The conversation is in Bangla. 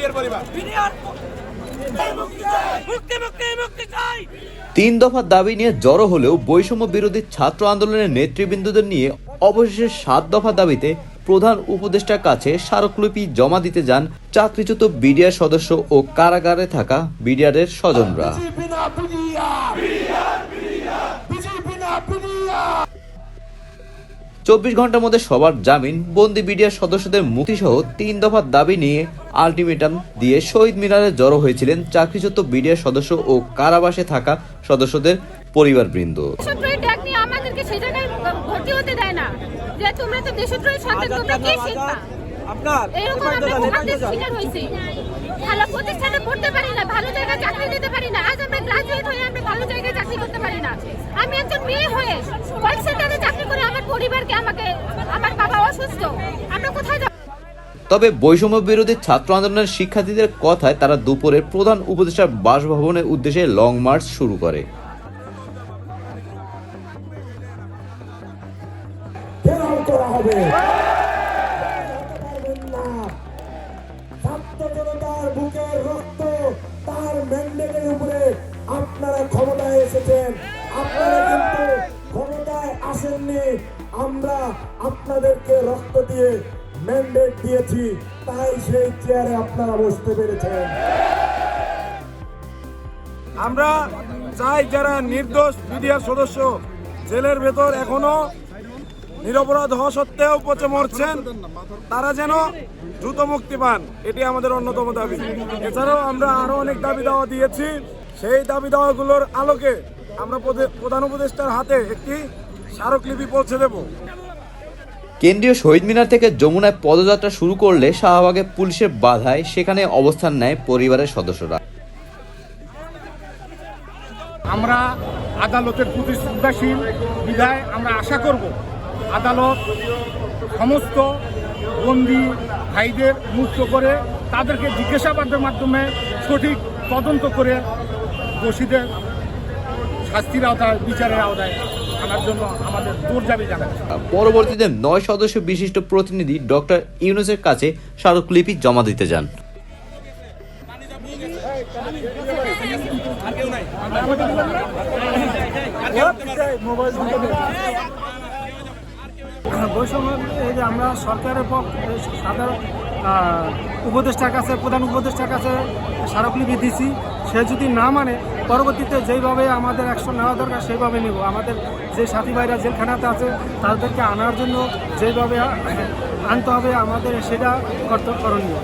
বিডিআর পরিবার। মুক্তি মুক্তি মুক্তি চাই। তিন দফা দাবি নিয়ে জড়ো হলেও বৈষম্য বিরোধী ছাত্র আন্দোলনের নেতৃবৃন্দদের নিয়ে অবশেষে সাত দফা দাবিতে প্রধান উপদেষ্টার কাছে স্মারকলিপি জমা দিতে যান চাকরিচ্যুত বিডিআর সদস্য ও কারাগারে থাকা বিডিআরের স্বজনরা। চব্বিশ ঘণ্টার মধ্যে সবার জামিন বন্দি বিডিআর সদস্যদের মুক্তিসহ তিন দফার দাবি নিয়ে আলটিমেটাম দিয়ে শহীদ মিনারে জড়ো হয়েছিলেন চাকরিচ্যুত বিডিআর সদস্য ও কারাবাসে থাকা সদস্যদের পরিবারবৃন্দ। দেশদ্রোহী ডাক নিয়ে আমাদেরকে সেই জায়গায় ভর্তি হতে দেয় না। যে তোমরা তো দেশদ্রোহী সন্তান তোমরা কি শিখবা আপনার এরকম আমরা কোথাতে শিকার হয়েছি। ভালো প্রতিষ্ঠানে পড়তে পারি না ভালো জায়গায় চাকরি নিতে পারি না। আজ আমরা গ্রাজুয়েট হয়ে আমরা ভালো জায়গায় চাকরি করতে পারি না। আমি একজন মেয়ে হয়ে কল সেন্টারে চাকরি করে আমার পরিবারকে আমাকে আমার বাবা অসুস্থ। তবে বৈষম্য বিরোধী ছাত্র আন্দোলনের শিক্ষার্থীদের কথায় তারা দুপুরে প্রধান উপদেষ্টার বাসভবনের উদ্দেশ্যে লং মার্চ শুরু করে। আপনারা ক্ষমতায় এসেছেন। আপনারা কিন্তু ক্ষমতায় আসেননি। আমরা আপনাদেরকে রক্ত দিয়ে ম্যান্ডেট দিয়েছি, তাই সেই চেয়ারে আপনারা বসতে পেরেছেন। আমরা চাই যারা নির্দোষ বিডিআর সদস্য, জেলের ভেতর এখনও নিরপরাধ হওয়া সত্ত্বেও পচে মরছেন, তারা যেন দ্রুত মুক্তি পান, এটি আমাদের অন্যতম দাবি। এছাড়াও আমরা আরও অনেক দাবি দাওয়া দিয়েছি, সেই দাবি দাওয়াগুলোর আলোকে আমরা প্রধান উপদেষ্টার হাতে একটি স্মারকলিপি পৌঁছে দেবো। কেন্দ্রীয় শহীদ মিনার থেকে যমুনায় পদযাত্রা শুরু করলে শাহবাগে পুলিশের বাধায় সেখানে অবস্থান নেয় পরিবারের সদস্যরা। আমরা আদালতের প্রতি শ্রদ্ধাশীল বিধায় আমরা আশা করব। আদালত সমস্ত বন্দি ভাইদের মুক্ত করে তাদেরকে জিজ্ঞাসাবাদের মাধ্যমে সঠিক তদন্ত করে দোষীদের শাস্তির আওতায়, বিচারের আওতায় আনার জন্য আমাদের দাবি জানাচ্ছি পরবর্তীতে নয় সদস্য বিশিষ্ট প্রতিনিধি ডক্টর ইউনুসের কাছে স্মারকলিপি জমা দিতে যান। বৈষম্য এই যে আমরা সরকারের পক্ষ সাধারণ উপদেষ্টার কাছে প্রধান উপদেষ্টার কাছে স্মারকলিপি দিছি। সে যদি না মানে পরবর্তীতে যেইভাবে আমাদের অ্যাকশন নেওয়া দরকার, সেইভাবে নেব। আমাদের যে সাথী ভাইরা জেলখানাতে আছে, তাদেরকে আনার জন্য যেভাবে আনতে হবে, আমাদের সেটা করণীয়।